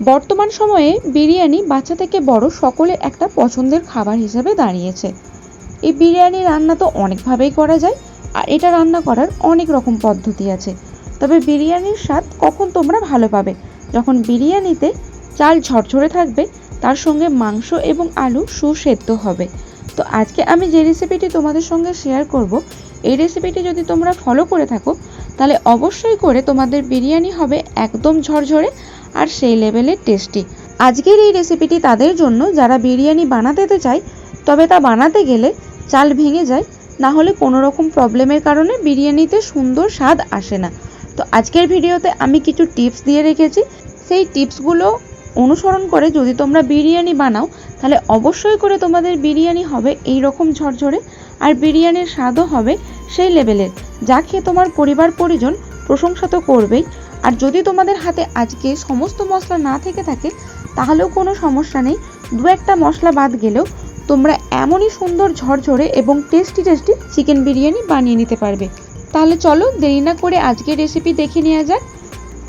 বর্তমান সময়ে বিরিয়ানি বাচ্চা থেকে বড় সকলে একটা পছন্দের খাবার হিসেবে দাঁড়িয়েছে। এই বিরিয়ানি রান্না তো অনেকভাবেই করা যায় আর এটা রান্না করার অনেক রকম পদ্ধতি আছে। তবে বিরিয়ানির স্বাদ কখন তোমরা ভালো পাবে? যখন বিরিয়ানিতে চাল ঝরঝরে থাকবে, তার সঙ্গে মাংস এবং আলু সুসেদ্ধ হবে। তো আজকে আমি যে রেসিপিটি তোমাদের সঙ্গে শেয়ার করব, এই রেসিপিটি যদি তোমরা ফলো করে থাকো, তাহলে অবশ্যই করে তোমাদের বিরিয়ানি হবে একদম ঝরঝরে আর সেই লেভেলের টেস্টি। আজকের এই রেসিপিটি তাদের জন্য, যারা বিরিয়ানি বানাতে চায়, তবে তা বানাতে গেলে চাল ভেঙে যায় না হলে কোনো রকম প্রবলেমের কারণে বিরিয়ানিতে সুন্দর স্বাদ আসে না। তো আজকের ভিডিওতে আমি কিছু টিপস দিয়ে রেখেছি। সেই টিপসগুলো অনুসরণ করে যদি তোমরা বিরিয়ানি বানাও, তাহলে অবশ্যই করে তোমাদের বিরিয়ানি হবে এই রকম ঝরঝরে, আর বিরিয়ানির স্বাদও হবে সেই লেভেলের যা খেয়ে তোমার পরিবার পরিজন প্রশংসা তো করবেই। আর যদি তোমাদের হাতে আজকে সমস্ত মশলা না থেকে থাকে, তাহলেও কোনো সমস্যা নেই। দু একটা মশলা বাদ গেলেও তোমরা এমনই সুন্দর ঝরঝরে এবং টেস্টি টেস্টি চিকেন বিরিয়ানি বানিয়ে নিতে পারবে। তাহলে চলো দেরি না করে আজকের রেসিপি দেখে নেওয়া যাক।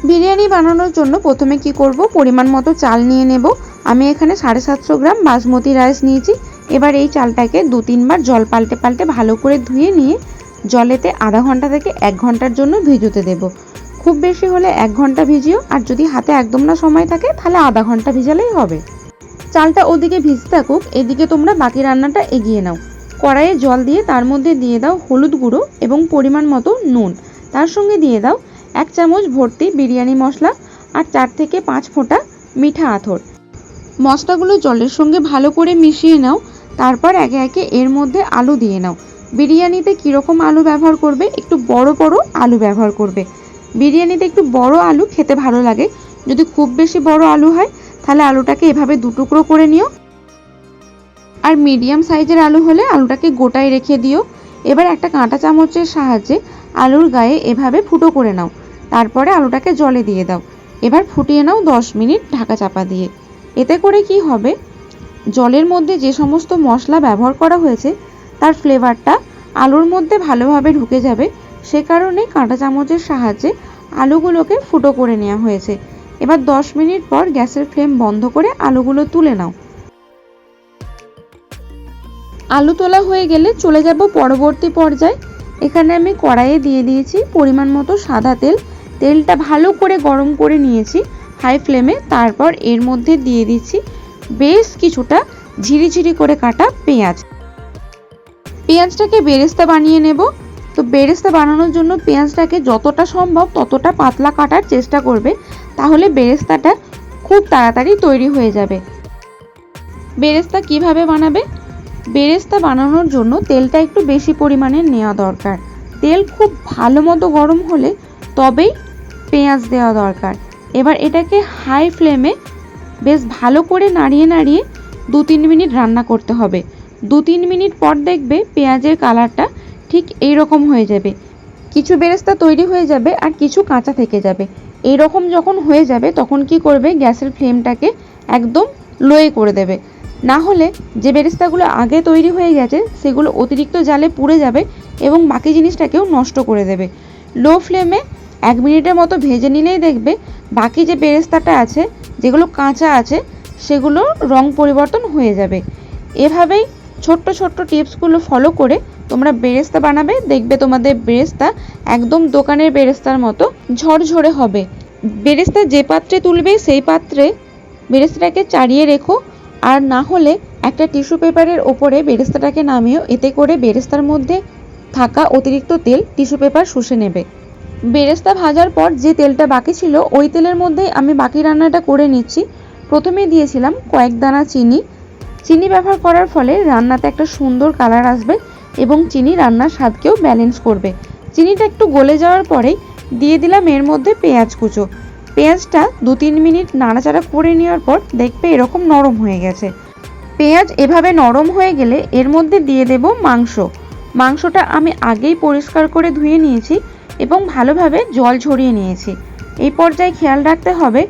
বিরিয়ানি বানানোর জন্য প্রথমে কি করব? পরিমাণ মতো চাল নিয়ে নেব। আমি এখানে সাড়ে সাতশো গ্রাম বাসমতি রাইস নিয়েছি। এবার এই চালটাকে দু তিনবার জল পাল্টে পাল্টে ভালো করে ধুয়ে নিয়ে জলেতে আধা ঘণ্টা থেকে এক ঘণ্টার জন্য ভিজোতে দেব। খুব বেশি হলে এক ঘণ্টা ভিজিও, আর যদি হাতে একদম না সময় থাকে, তাহলে আধা ঘণ্টা ভিজালেই হবে। চালটা ওদিকে ভিজতে থাকুক, এদিকে তোমরা বাকি রান্নাটা এগিয়ে নাও। কড়াইয়ে জল দিয়ে তার মধ্যে দিয়ে দাও হলুদ গুঁড়ো এবং পরিমাণ মতো নুন। তার সঙ্গে দিয়ে দাও এক চামচ ভর্তি বিরিয়ানি মশলা আর চার থেকে পাঁচ ফোঁটা মিঠা আথর। মশলাগুলো জলের সঙ্গে ভালো করে মিশিয়ে নাও, তারপর একে একে এর মধ্যে আলু দিয়ে নাও। বিরিয়ানিতে কীরকম আলু ব্যবহার করবে? একটু বড় বড় আলু ব্যবহার করবে। বিরিয়ানিতে একটু বড় আলু খেতে ভালো লাগে। যদি খুব বেশি বড় আলু হয়, তাহলে আলুটাকে এভাবে দুটুকরো করে নিও। আর মিডিয়াম সাইজের আলু হলে আলুটাকে গোটায় রেখে দিও। এবার একটা কাঁটা চামচের সাহায্যে আলুর গায়ে এভাবে ফুটো করে নাও। তারপরে আলুটাকে জলে দিয়ে দাও। এবার ফুটিয়ে নাও দশ মিনিট ঢাকা চাপা দিয়ে। এতে করে কি হবে? জলের মধ্যে যে সমস্ত মশলা ব্যবহার করা হয়েছে, তার ফ্লেভারটা আলুর মধ্যে ভালোভাবে ঢুকে যাবে। সে কারণে কাঁটা চামচের সাহায্যে আলুগুলোকে ফুটো করে নেওয়া হয়েছে। এবার দশ মিনিট পর গ্যাসের ফ্লেম বন্ধ করে আলুগুলো তুলে নাও। আলু তোলা হয়ে গেলে চলে যাব পরবর্তী পর্যায়ে। এখানে আমি কড়াইয়ে দিয়ে দিয়েছি পরিমাণ মতো সাদা তেল। তেলটা ভালো করে গরম করে নিয়েছি হাই ফ্লেমে। তারপর এর মধ্যে দিয়ে দিচ্ছি বেশ কিছুটা ঝিরিঝিরি করে কাটা পেঁয়াজ। পেঁয়াজটাকে বেরেস্তা বানিয়ে নেব। তো বেরেস্তা বানানোর জন্য পেঁয়াজটাকে যতটা সম্ভব ততটা পাতলা কাটার চেষ্টা করবে, তাহলে বেরেস্তাটা খুব তাড়াতাড়ি তৈরি হয়ে যাবে। বেরেস্তা কীভাবে বানাবে? বেরেস্তা বানানোর জন্য তেলটা একটু বেশি পরিমাণে নেওয়া দরকার। তেল খুব ভালো মতো গরম হলে তবেই পেঁয়াজ দেওয়া দরকার। এবার এটাকে হাই ফ্লেমে বেশ ভালো করে নাড়িয়ে নাড়িয়ে দু তিন মিনিট রান্না করতে হবে। দু তিন মিনিট পর দেখবে পেঁয়াজের কালারটা ঠিক এই রকম হয়ে যাবে। কিছু বেরেস্তা তৈরি হয়ে যাবে আর কিছু কাঁচা থেকে যাবে। এই রকম যখন হয়ে যাবে, তখন কি করবে? গ্যাসের ফ্লেমটাকে একদম লোয়ে করে দেবে। না হলে যে বেরেস্তাগুলো আগে তৈরি হয়ে গেছে, সেগুলো অতিরিক্ত জালে পুড়ে যাবে এবং বাকি জিনিসটাকেও নষ্ট করে দেবে। লো ফ্লেমে এক মিনিটের মতো ভেজে নিলেই দেখবে বাকি যে বেরেস্তাটা আছে, যেগুলো কাঁচা আছে সেগুলো রং পরিবর্তন হয়ে যাবে। এভাবেই ছোট্ট ছোট্ট টিপসগুলো ফলো করে তোমরা বেরেস্তা বানাবে, দেখবে তোমাদের বেরেস্তা একদম দোকানের বেরেস্তার মতো ঝরঝরে হবে। বেরেস্তা যে পাত্রে তুলবে, সেই পাত্রে বেরেস্তাটাকে চাড়িয়ে রেখো। আর না হলে একটা টিস্যু পেপারের ওপরে বেরেস্তাটাকে নামিয়েও এতে করে বেরেস্তার মধ্যে থাকা অতিরিক্ত তেল টিস্যু পেপার শুষে নেবে। বেরেস্তা ভাজার পর যে তেলটা বাকি ছিল, ওই তেলের মধ্যেই আমি বাকি রান্নাটা করে নিচ্ছি। প্রথমে দিয়েছিলাম কয়েক দানা চিনি। চিনি ব্যবহার করার ফলে রান্নাতে একটা সুন্দর কালার আসবে। এবং চিনি রান্নার স্বাদকেও ব্যালেন্স করবে। চিনিটা একটু গলে যাওয়ার পরেই দিয়ে দিলাম এর মধ্যে পেঁয়াজ কুচো। পেঁয়াজটা দু তিন মিনিট নাড়াচাড়া করে নেওয়ার পর দেখবে এরকম নরম হয়ে গেছে। পেঁয়াজ এভাবে নরম হয়ে গেলে এর মধ্যে দিয়ে দেব মাংস। মাংসটা আমি আগেই পরিষ্কার করে ধুয়ে নিয়েছি এবং ভালোভাবে জল ঝরিয়ে নিয়েছি। এই পর্যায়ে খেয়াল রাখতে হবে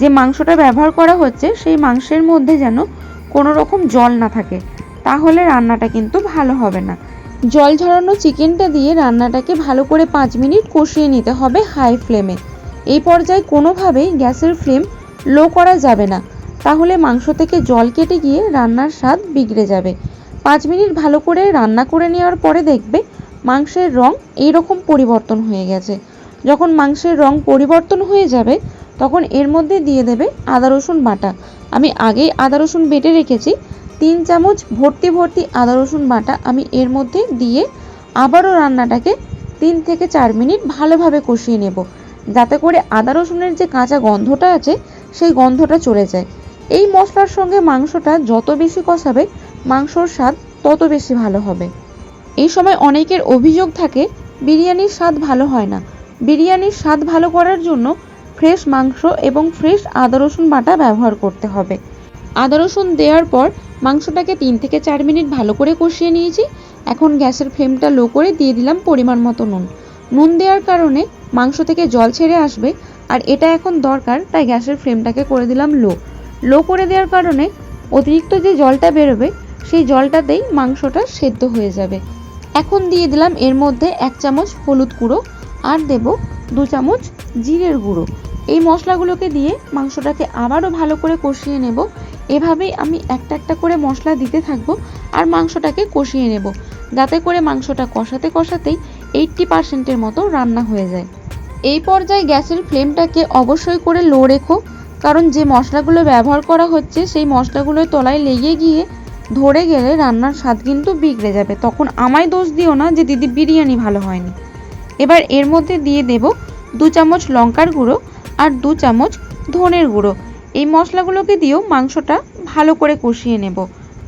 যে মাংসটা ব্যবহার করা হচ্ছে সেই মাংসের মধ্যে যেন কোনো রকম জল না থাকে। তাহলে রান্নাটা কিন্তু ভালো হবে না। জল ঝরানো চিকেনটা দিয়ে রান্নাটাকে ভালো করে পাঁচ মিনিট কষিয়ে নিতে হবে হাই ফ্লেমে। এই পর্যায়ে কোনোভাবেই গ্যাসের ফ্লেম লো করা যাবে না। তাহলে মাংস থেকে জল কেটে গিয়ে রান্নার স্বাদ বিগড়ে যাবে। পাঁচ মিনিট ভালো করে রান্না করে নেওয়ার পরে দেখবে মাংসের রং এইরকম পরিবর্তন হয়ে গেছে। যখন মাংসের রং পরিবর্তন হয়ে যাবে, তখন এর মধ্যে দিয়ে দেবে আদা রসুন বাটা। আমি আগেই আদা রসুন বেটে রেখেছি তিন চামচ ভর্তি ভর্তি আদা রসুন বাটা আমি এর মধ্যে দিয়ে আবারও রান্নাটাকে তিন থেকে চার মিনিট ভালোভাবে কষিয়ে নেব। যাতে করে আদা রসুনের যে কাঁচা গন্ধটা আছে, সেই গন্ধটা চলে যায়। এই মশলার সঙ্গে মাংসটা যত বেশি কষাবে, মাংসর স্বাদ তত বেশি ভালো হবে। এই সময় অনেকের অভিযোগ থাকে, বিরিয়ানির স্বাদ ভালো হয় না। বিরিয়ানির স্বাদ ভালো করার জন্য ফ্রেশ মাংস এবং ফ্রেশ আদা রসুন বাটা ব্যবহার করতে হবে। আদা রসুন দেওয়ার পর মাংসটাকে তিন থেকে চার মিনিট ভালো করে কষিয়ে নিয়েছি। এখন গ্যাসের ফ্লেমটা লো করে দিয়ে দিলাম পরিমাণ মতো নুন। নুন দেওয়ার কারণে মাংস থেকে জল ছেড়ে আসবে, আর এটা এখন দরকার, তাই গ্যাসের ফ্লেমটাকে করে দিলাম লো। লো করে দেওয়ার কারণে অতিরিক্ত যে জলটা বেরোবে, সেই জলটাতেই মাংসটা সেদ্ধ হয়ে যাবে। এখন দিয়ে দিলাম এর মধ্যে এক চামচ হলুদ গুঁড়ো, আর দেব দু চামচ জিরের গুঁড়ো। এই মশলাগুলোকে দিয়ে মাংসটাকে আবারও ভালো করে কষিয়ে নেব। এভাবেই আমি একটা একটা করে মশলা দিতে থাকব আর মাংসটাকে কষিয়ে নেব। যাতে করে মাংসটা কষাতে কষাতেই এইট্টি পার্সেন্টের মতো রান্না হয়ে যায়। এই পর্যায়ে গ্যাসের ফ্লেমটাকে অবশ্যই করে লো রেখো, কারণ যে মশলাগুলো ব্যবহার করা হচ্ছে সেই মশলাগুলোর তলায় লেগে গিয়ে ধরে গেলে রান্নার স্বাদ কিন্তু বিগড়ে যাবে। তখন আমায় দোষ দিও না যে দিদি বিরিয়ানি ভালো হয়নি। এবার এর মধ্যে দিয়ে দেব দু চামচ লঙ্কার গুঁড়ো আর দু চামচ ধনের গুঁড়ো। এই মশলাগুলোকে দিয়েও মাংসটা ভালো করে কষিয়ে নেব।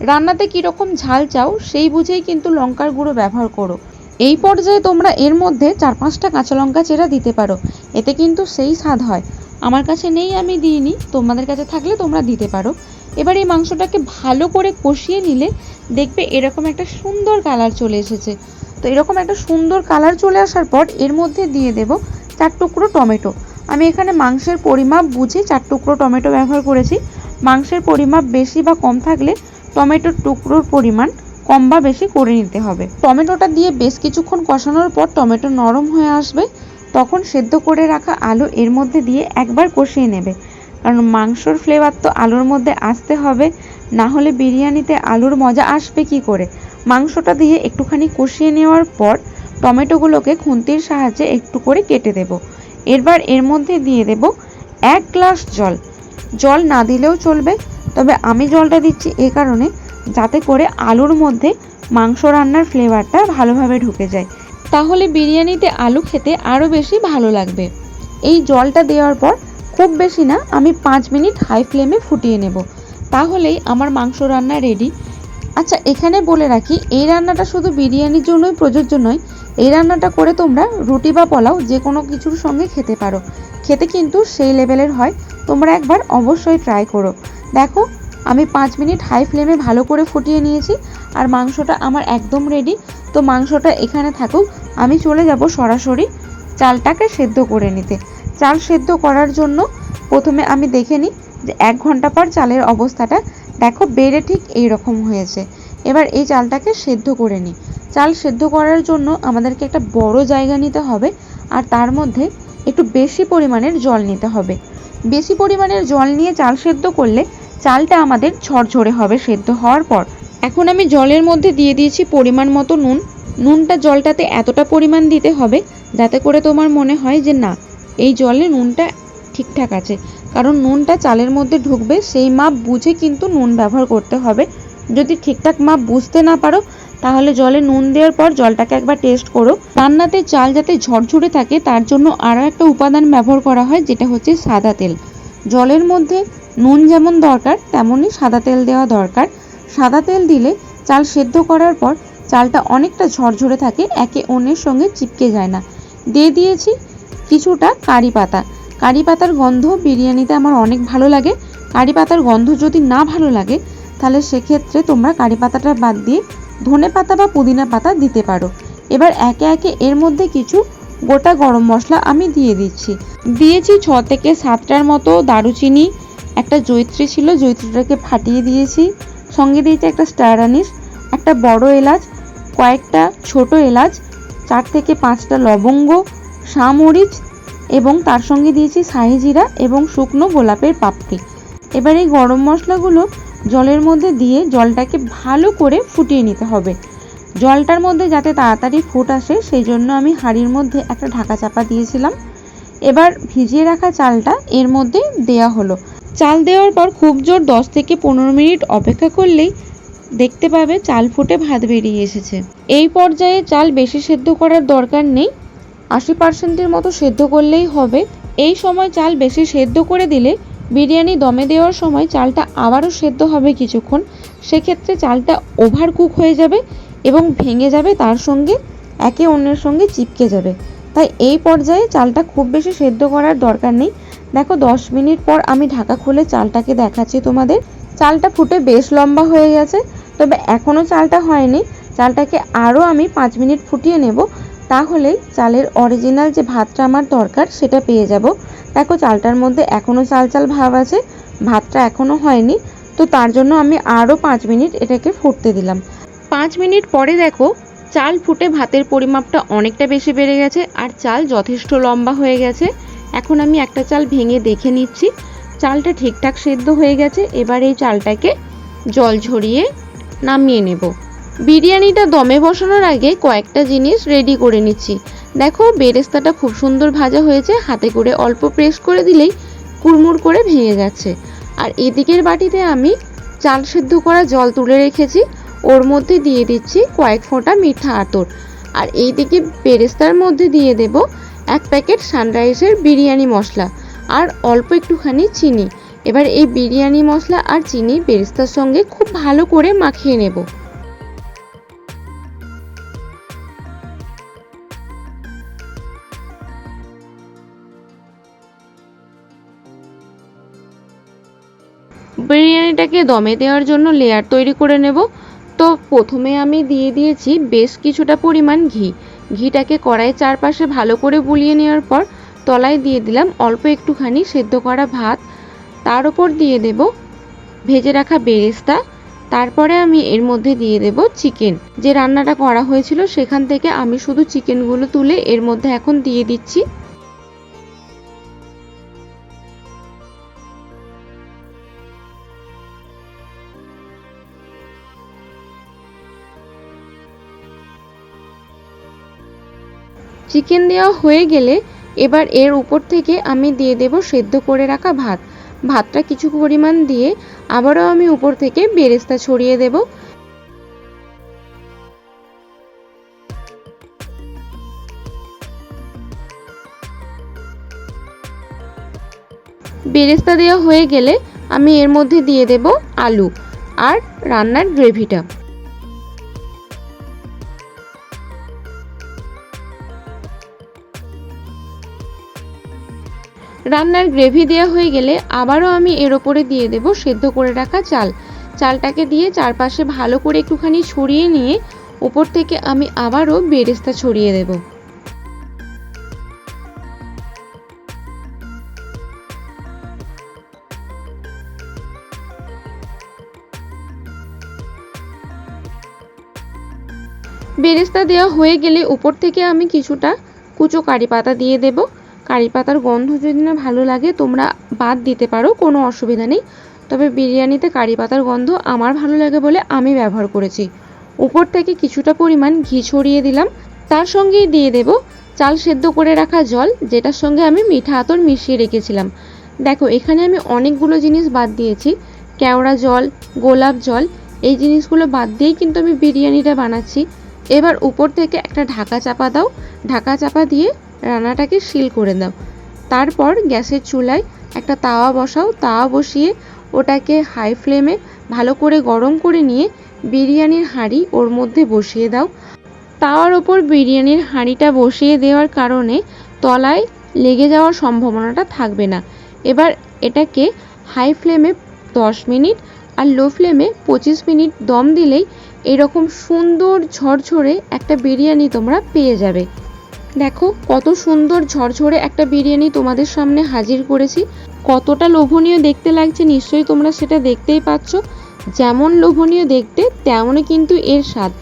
রান্নাতে কীরকম ঝাল চাও সেই বুঝেই কিন্তু লঙ্কার গুঁড়ো ব্যবহার করো। এই পর্যায়ে তোমরা এর মধ্যে চার পাঁচটা কাঁচা লঙ্কা চেরা দিতে পারো। এতে কিন্তু সেই স্বাদ হয়। আমার কাছে নেই, আমি দিইনি। তোমাদের কাছে থাকলে তোমরা দিতে পারো। এবার এই মাংসটাকে ভালো করে কষিয়ে নিলে দেখবে এরকম একটা সুন্দর কালার চলে এসেছে। তো এরকম একটা সুন্দর কালার চলে আসার পর এর মধ্যে দিয়ে দেব চার টুকরো টমেটো। আমি এখানে মাংসের পরিমাপ বুঝে, চার টুকরো টমেটো ব্যবহার করেছি। মাংসের পরিমাপ বেশি বা কম থাকলে টমেটোর টুকরোর পরিমাণ কম বা বেশি করে নিতে হবে। টমেটোটা দিয়ে বেশ কিছুক্ষণ কষানোর পর টমেটো নরম হয়ে আসবে। তখন সেদ্ধ করে রাখা আলু এর মধ্যে দিয়ে একবার কষিয়ে নেবে। কারণ মাংসর ফ্লেভার তো আলুর মধ্যে আসতে হবে। না হলে বিরিয়ানিতে আলুর মজা আসবে কি করে? মাংসটা দিয়ে একটুখানি কষিয়ে নেওয়ার পর টমেটোগুলোকে খুন্তির সাহায্যে একটু করে কেটে দেব। এরবার এর মধ্যে দিয়ে দেব এক গ্লাস জল। জল না দিলেও চলবে, তবে আমি জলটা দিচ্ছি এ কারণে যাতে করে আলুর মধ্যে মাংস রান্নার ফ্লেভারটা ভালোভাবে ঢুকে যায়। তাহলে বিরিয়ানিতে আলু খেতে আরও বেশি ভালো লাগবে। এই জলটা দেওয়ার পর খুব বেশি না, আমি পাঁচ মিনিট হাই ফ্লেমে ফুটিয়ে নেব। তাহলেই আমার মাংস রান্না রেডি আচ্ছা এখানে বলে রাখি, এই রান্নাটা শুধু বিরিয়ানির জন্যই প্রযোজ্য নয় এই রান্নাটা করে তোমরা রুটি বা পোলাও যে কোনো কিছুর সঙ্গে খেতে পারো। খেতে কিন্তু সেই লেভেলের হয়। তোমরা একবার অবশ্যই ট্রাই করো। দেখো, আমি পাঁচ মিনিট হাই ফ্লেমে ভালো করে ফুটিয়ে নিয়েছি আর মাংসটা আমার একদম রেডি তো মাংসটা এখানে থাকুক, আমি চলে যাব সরাসরি চালটাকে সেদ্ধ করে নিতে। চাল সেদ্ধ করার জন্য প্রথমে আমি দেখে নিই যে এক ঘণ্টা পর চালের অবস্থাটা। দেখো, বেড়ে ঠিক এই রকম হয়েছে। এবার এই চালটাকে সেদ্ধ করে নিই। চাল সেদ্ধ করার জন্য আমাদেরকে একটা বড় জায়গা নিতে হবে আর তার মধ্যে একটু বেশি পরিমাণের জল নিতে হবে। বেশি পরিমাণের জল নিয়ে চাল সেদ্ধ করলে চালটা আমাদের ঝরঝরে হবে সেদ্ধ হওয়ার পর। এখন আমি জলের মধ্যে দিয়ে দিয়েছি পরিমাণ মতো নুন। নুনটা জলটাতে এতটা পরিমাণ দিতে হবে যাতে করে তোমার মনে হয় যে না, এই জলে নুনটা ঠিকঠাক আছে। কারণ নুনটা চালের মধ্যে ঢুকবে, সেই মাপ বুঝে কিন্তু নুন ব্যবহার করতে হবে। যদি ঠিকঠাক মাপ বুঝতে না পারো, তাহলে জলে নুন দেওয়ার পর জলটাকে একবার টেস্ট করো। রান্নাতে চাল যাতে ঝরঝরে থাকে, তার জন্য আরও একটা উপাদান ব্যবহার করা হয়, যেটা হচ্ছে সাদা তেল। জলের মধ্যে নুন যেমন দরকার, তেমনই সাদা তেল দেওয়া দরকার। সাদা তেল দিলে চাল সেদ্ধ করার পর চালটা অনেকটা ঝরঝরে থাকে, একে অন্যের সঙ্গে চিপকে যায় না। দিয়ে দিয়েছি কিছুটা কারি পাতা। কারি পাতার গন্ধ বিরিয়ানিতে আমার অনেক ভালো লাগে। কারি পাতার গন্ধ যদি না ভালো লাগে তাহলে সেক্ষেত্রে তোমরা কারি পাতাটা বাদ দিয়ে ধনে পাতা বা পুদিনা পাতা দিতে পারো। এবার একে একে এর মধ্যে কিছু গোটা গরম মশলা আমি দিয়ে দিচ্ছি। দিয়েছি ছ থেকে সাতটার মতো দারুচিনি, একটা জৈত্রী ছিল জৈত্রীটাকে ফাটিয়ে দিয়েছি। সঙ্গে দিয়েছি একটা স্টার আনিস, একটা বড় এলাচ, কয়েকটা ছোট এলাচ, চার থেকে পাঁচটা লবঙ্গ, শামরিচ এবং তার সঙ্গে দিয়েছি শাহি জিরা এবং শুকনো গোলাপের পাপড়ি। এবার এই গরম মশলাগুলো জলের মধ্যে দিয়ে জলটাকে ভালো করে ফুটিয়ে নিতে হবে। জলটার মধ্যে যাতে তাড়াতাড়ি ফুট আসে, সেই জন্য আমি হাঁড়ির মধ্যে একটা ঢাকা চাপা দিয়েছিলাম। এবার ভিজিয়ে রাখা চালটা এর মধ্যে দেয়া হলো। চাল দেওয়ার পর খুব জোর দশ থেকে পনেরো মিনিট অপেক্ষা করলেই দেখতে পাবে চাল ফুটে ভাত বেরিয়ে এসেছে। এই পর্যায়ে চাল বেশি সেদ্ধ করার দরকার নেই। আশি পার্সেন্টের মতো সেদ্ধ করলেই হবে। এই সময় চাল বেশি সেদ্ধ করে দিলে বিরিয়ানি দমে দেওয়ার সময় চালটা আবারও সেদ্ধ হবে কিছুক্ষণ। সেক্ষেত্রে চালটা ওভার কুক হয়ে যাবে এবং ভেঙে যাবে, তার সঙ্গে একে অন্যের সঙ্গে চিপকে যাবে। তাই এই পর্যায়ে চালটা খুব বেশি সেদ্ধ করার দরকার নেই। দেখো, দশ মিনিট পর আমি ঢাকা খুলে চালটাকে দেখাচ্ছি তোমাদের। চালটা ফুটে বেশ লম্বা হয়ে গেছে, তবে এখনও চালটা হয়নি। চালটাকে আরও আমি পাঁচ মিনিট ফুটিয়ে নেব। তাহলেই চালের অরিজিনাল যে ভাতটা আমার দরকার সেটা পেয়ে যাব। দেখো চালটার মধ্যে এখনও চাল চাল ভাব আছে, ভাতটা এখনও হয়নি, তো তার জন্য আমি আরও পাঁচ মিনিট এটাকে ফুটতে দিলাম। পাঁচ মিনিট পরে দেখো চাল ফুটে ভাতের পরিমাপটা অনেকটা বেশি বেড়ে গেছে আর চাল যথেষ্ট লম্বা হয়ে গেছে। এখন আমি একটা চাল ভেঙে দেখে নিচ্ছি। চালটা ঠিকঠাক সেদ্ধ হয়ে গেছে, এবার এই চালটাকে জল ঝরিয়ে নামিয়ে নেব। বিরিয়ানিটা দমে বসানোর আগে কয়েকটা জিনিস রেডি করে নিচ্ছি। দেখো, বেরেস্তাটা খুব সুন্দর ভাজা হয়েছে, হাতে করে অল্প প্রেস করে দিলেই কুড়মুড় করে ভেঙে যাচ্ছে। আর এদিকের বাটিতে আমি চাল সেদ্ধ করা জল তুলে রেখেছি, ওর মধ্যে দিয়ে দিচ্ছি কয়েক ফোঁটা মিঠা আতর। আর এইদিকে বেরেস্তার মধ্যে দিয়ে দেব এক প্যাকেট সানরাইসের বিরিয়ানি মশলা আর অল্প একটুখানি চিনি। এবার এই বিরিয়ানি মশলা আর চিনি বেরেস্তার সঙ্গে খুব ভালো করে মাখিয়ে নেব। বিরিয়ানিটাকে দমে দেওয়ার জন্য লেয়ার তৈরি করে নেব? তো প্রথমে আমি দিয়ে দিয়েছি বেশ কিছুটা পরিমাণ ঘি। ঘিটাকে কড়াই চারপাশে ভালো করে বুলিয়ে নেওয়ার পর তলায় দিয়ে দিলাম অল্প একটুখানি সেদ্ধ করা ভাত। তার উপর দিয়ে দেব ভেজে রাখা বেরেস্তা। তারপরে আমি এর মধ্যে দিয়ে দেব চিকেন যে রান্নাটা করা হয়েছিল সেখান থেকে আমি শুধু চিকেনগুলো তুলে এর মধ্যে এখন দিয়ে দিচ্ছি। চিকেন দেওয়া হয়ে গেলে এবার এর উপর থেকে আমি দিয়ে দেব সেদ্ধ করে রাখা ভাত। ভাতটা কিছু পরিমাণ দিয়ে আবারও আমি উপর থেকে বেরেস্তা ছড়িয়ে দেব। বেরেস্তা দেওয়া হয়ে গেলে আমি এর মধ্যে দিয়ে দেব আলু আর রান্নার গ্রেভিটা। রান্নার গ্রেভি দেওয়া হয়ে গেলে আবারও আমি এর ওপরে দিয়ে দেব সেদ্ধ করে রাখা চাল। চালটাকে দিয়ে চারপাশে ভালো করে একটুখানি ছড়িয়ে নিয়ে ওপর থেকে আমি আবারও বেরেস্তা ছড়িয়ে দেব। বেরেস্তা দেওয়া হয়ে গেলে উপর থেকে আমি কিছুটা কুচো কারি পাতা দিয়ে দেবো। কারি পাতার গন্ধ যদি না ভালো লাগে, তোমরা বাদ দিতে পারো, কোনো অসুবিধা নেই। তবে বিরিয়ানিতে কারি পাতার গন্ধ আমার ভালো লাগে বলে আমি ব্যবহার করেছি। উপর থেকে কিছুটা পরিমাণ ঘি ছড়িয়ে দিলাম। তার সঙ্গেই দিয়ে দেব চাল সেদ্ধ করে রাখা জল, যেটার সঙ্গে আমি মিঠা আতর মিশিয়ে রেখেছিলাম। দেখো, এখানে আমি অনেকগুলো জিনিস বাদ দিয়েছি। কেওড়া জল, গোলাপ জল, এই জিনিসগুলো বাদ দিয়েই কিন্তু আমি বিরিয়ানিটা বানাচ্ছি। এবার উপর থেকে একটা ঢাকা চাপা দাও। ঢাকা চাপা দিয়ে রান্নাটাকে শিল করে দাও। তারপর গ্যাসের চুলায় একটা তাওয়া বসাও। তাওয়া বসিয়ে ওটাকে হাই ফ্লেমে ভালো করে গরম করে নিয়ে বিরিয়ানির হাঁড়ি ওর মধ্যে বসিয়ে দাও। তাওয়ার ওপর বিরিয়ানির হাঁড়িটা বসিয়ে দেওয়ার কারণে তলায় লেগে যাওয়ার সম্ভাবনাটা থাকবে না। এবার এটাকে হাই ফ্লেমে দশ মিনিট আর লো ফ্লেমে পঁচিশ মিনিট দম দিলেই এরকম সুন্দর ঝরঝরে একটা বিরিয়ানি তোমরা পেয়ে যাবে। দেখো, কত সুন্দর ঝরঝরে একটা বিরিয়ানি তোমাদের সামনে হাজির করেছি। কতটা লোভনীয় দেখতে লাগছে, নিশ্চয়ই তোমরা সেটা দেখতেই পাচ্ছ। যেমন লোভনীয় দেখতে, তেমনই কিন্তু এর স্বাদ।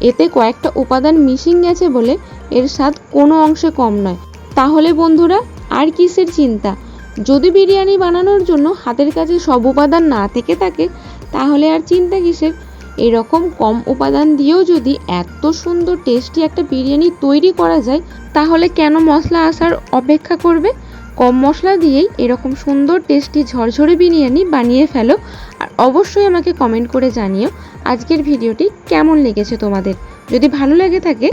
এতে কয়েকটা উপাদান মিশিং গেছে বলে এর স্বাদ কোনো অংশে কম নয়। তাহলে বন্ধুরা, আর কিসের চিন্তা? যদি বিরিয়ানি বানানোর জন্য হাতের কাছে সব উপাদান না থেকে থাকে, তাহলে আর চিন্তা কিসের? এরকম কম উপাদান দিয়েও যদি এত সুন্দর টেস্টি একটা বিরিয়ানি তৈরি করা যায়, তাহলে কেন মশলা আসার অপেক্ষা করবে? কম মশলা দিয়েই এরকম সুন্দর টেস্টি ঝরঝরে বিরিয়ানি বানিয়ে ফেলো। আর অবশ্যই আমাকে কমেন্ট করে জানিও আজকের ভিডিওটি কেমন লেগেছে তোমাদের। যদি ভালো লেগে থাকে